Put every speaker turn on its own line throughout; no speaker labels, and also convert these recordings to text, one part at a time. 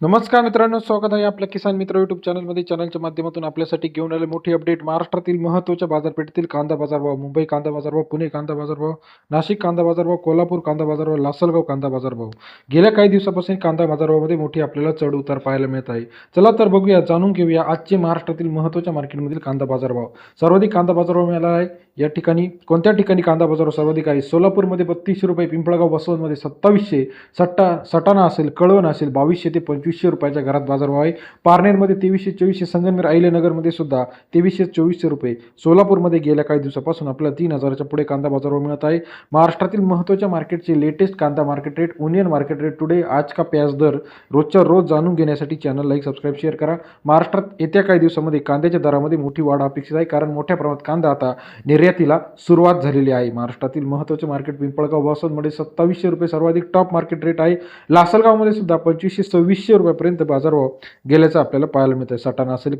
नमस्कार मित्रांनो स्वागत आहे आपल्या किसान मित्र युट्यूब चॅनलमध्ये चॅनलच्या माध्यमातून आपल्यासाठी घेऊन आले मोठी अपडेट महाराष्ट्रातील महत्त्वाच्या बाजारपेठेतील कांदा बाजारभाव मुंबई कांदा बाजारभाव पुणे कांदा बाजारभाव नाशिक कांदा बाजारभाव कोल्हापूर कांदा बाजारभाव लासलगाव कांदा बाजारभाव. गेल्या काही दिवसापासून कांदा बाजारभावामध्ये मोठी आपल्याला चढ उतार पाहायला मिळत आहे. चला तर बघूया जाणून घेऊया आजचे महाराष्ट्रातील महत्त्वाच्या मार्केटमधील कांदा बाजारभाव. सर्वाधिक कांदा बाजारभाव मिळाला आहे. या ठिकाणी कोणत्या ठिकाणी कांदा बाजारभाव सर्वाधिक आहे? सोलापूरमध्ये बत्तीसशे रुपये पिंपळगाव बसवंतमध्ये सत्तावीसशे सट्टा सटाणा असेल कळवण असेल बावीसशे ते पंचवीसशे रुपयाच्या घरात बाजारभाव आहे पारनेरमध्ये तेवीसशे चोवीसशे संगमनेर अहिलेनगरमध्ये सुद्धा तेवीसशे चोवीसशे रुपये. सोलापूरमध्ये गेल्या काही दिवसापासून आपल्याला तीन हजाराच्या पुढे कांदा बाजारभाव मिळत आहे. महाराष्ट्रातील महत्त्वाच्या मार्केटचे लेटेस्ट कांदा market rate onion market rate today आज का प्याज दर रोजच्या रोज जाणून घेण्यासाठी चॅनल लाईक सबस्क्राईब शेअर करा. महाराष्ट्रात येत्या काही दिवसामध्ये कांद्याच्या दरामध्ये मोठी वाढ अपेक्षित आहे कारण मोठ्या प्रमाणात कांदा आता निर्यातीला सुरुवात झालेली आहे. महाराष्ट्रातील महत्त्वाचे मार्केट पिंपळगाव वासदमध्ये सत्तावीसशे रुपये सर्वाधिक टॉप मार्केट रेट आहे. लासलगावमध्ये सुद्धा पंचवीसशे सव्वीसशे रुपयापर्यंत बाजारभाव गेल्याचं आपल्याला पाहायला मिळतं सटाणा असेल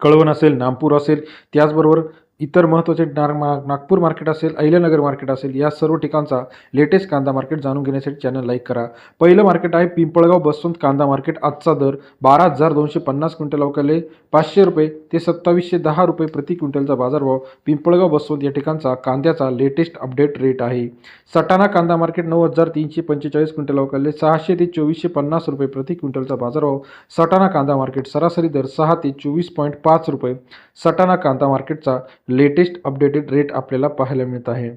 कळवण असेल नामपूर असेल त्याचबरोबर इतर महत्त्वाचे नाग नागपूर मार्केट असेल अहिल्यानगर मार्केट असेल या सर्व ठिकाणचा लेटेस्ट कांदा मार्केट जाणून घेण्यासाठी चॅनल लाईक करा. पहिलं मार्केट आहे पिंपळगाव बसवंत कांदा मार्केट. आजचा दर बारा हजार दोनशे पन्नास क्विंटल अवकाले पाचशे रुपये ते सत्तावीसशे दहा रुपये प्रति क्विंटलचा बाजारभाव पिंपळगाव बसवंत या ठिकाणचा कांद्याचा लेटेस्ट अपडेट रेट आहे. सटाणा कांदा मार्केट नऊ हजार तीनशे पंचेचाळीस क्विंटल अवकाले सहाशे ते चोवीसशे पन्नास रुपये प्रति क्विंटलचा बाजारभाव. सटाणा कांदा मार्केट सरासरी दर सहा ते चोवीस पॉईंट पाच रुपये. सटाणा कांदा मार्केटचा लेटेस्ट अपडेटेड रेट आपल्याला पाहायला मिळत आहे.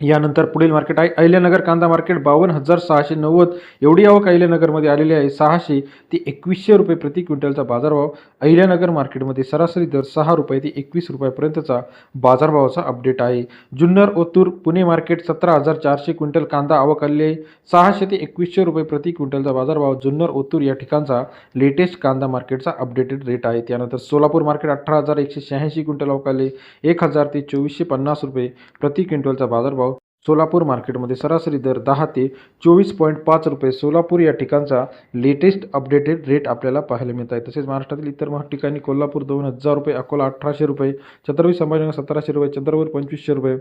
यानंतर पुढील मार्केट आहे. अहिल्यानगर कांदा मार्केट बावन्न हजार सहाशे नव्वद. एवढी आवक अहिल्यानगरमध्ये आलेली आहे. सहाशे ते एकवीसशे रुपये प्रति क्विंटलचा बाजारभाव. अहिल्यानगर मार्केटमध्ये सरासरी दर सहा रुपये ते एकवीस रुपयापर्यंतचा बाजारभावाचा अपडेट आहे. जुन्नर ओतूर पुणे मार्केट सतरा हजार चारशे क्विंटल कांदा आवक आलेली आहे. सहाशे ते एकवीसशे रुपये प्रति क्विंटलचा बाजारभाव जुन्नर ओतूर या ठिकाणचा लेटेस्ट कांदा मार्केटचा अपडेटेड रेट आहे. त्यानंतर सोलापूर मार्केट अठरा हजार एकशे शहाऐंशी क्विंटल अवकाले एक हजार ते चोवीसशे पन्नास रुपये प्रति क्विंटलचा बाजारभाव. सोलापूर मार्केटमध्ये सरासरी दर दहा ते चोवीस पॉईंट पाच रुपये. सोलापूर या ठिकाणचा लेटेस्ट अपडेटेड रेट आपल्याला पाहायला मिळत आहे. तसेच महाराष्ट्रातील इतर महा ठिकाणी कोल्हापूर दोन हजार रुपये अकोला अठराशे रुपये छत्रपती संभाजीनगर सतराशे रुपये चंद्रपूर पंचवीसशे रुपये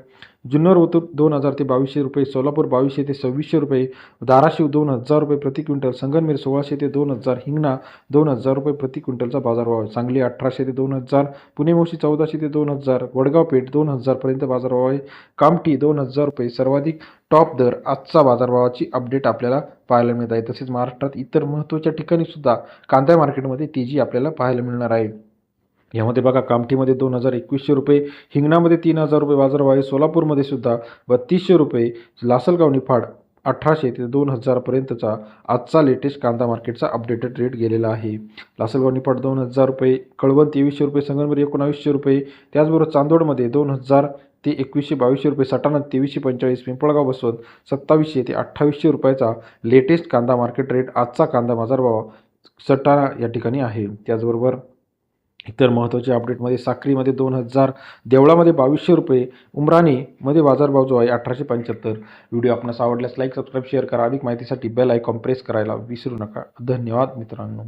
जुन्नर ओतूर दोन हजार ते बावीसशे रुपये सोलापूर बावीसशे ते सव्वीसशे रुपये धाराशिव दोन हजार रुपये प्रति क्विंटल संगनमेर सोळाशे ते दोन हजार हिंगणा दोन हजार रुपये प्रति क्विंटलचा बाजारभाव आहे. सांगली अठराशे ते दोन हजार पुणे मोशी चौदाशे ते दोन हजार वडगाव पेठ दोन हजारपर्यंत बाजारभाव आहे. कामठी दोन हजार रुपये सर्वाधिक टॉप दर आजचा बाजारभावाची अपडेट आपल्याला पाहायला मिळत आहे. तसेच महाराष्ट्रात इतर महत्त्वाच्या ठिकाणी सुद्धा कांदा मार्केटमध्ये तेजी आपल्याला पाहायला मिळणार आहे. यामध्ये बघा कामठीमध्ये दोन हजार एकवीसशे रुपये हिंगणामध्ये तीन हजार रुपये बाजारभाव आहे सोलापूरमध्ये सुद्धा बत्तीसशे रुपये लासलगाव निफाड अठराशे ते दोन हजारपर्यंतचा आजचा लेटेस्ट कांदा मार्केटचा अपडेटेड रेट गेलेला आहे. लासलगाव निफाड दोन हजार रुपये कळवण तेवीसशे रुपये संगमनेर एकोणावीसशे रुपये त्याचबरोबर चांदोडमध्ये दोन हजार ते एकवीसशे बावीसशे रुपये सटाणा तेवीसशे पंचेचाळीस पिंपळगाव बसवत सत्तावीसशे ते अठ्ठावीसशे रुपयाचा लेटेस्ट कांदा मार्केट रेट आजचा कांदा बाजारभाव सटाणा या ठिकाणी आहे. त्याचबरोबर इतर महत्त्वाचे अपडेटमध्ये साक्रीमध्ये दोन हजार देवळामध्ये बावीसशे रुपये उमराणीमध्ये बाजारभाव जो आहे अठराशे पंच्याहत्तर. व्हिडिओ आपणास आवडल्यास लाईक सबस्क्राईब शेअर करा. अधिक माहितीसाठी बेल आयकॉन प्रेस करायला विसरू नका. धन्यवाद मित्रांनो.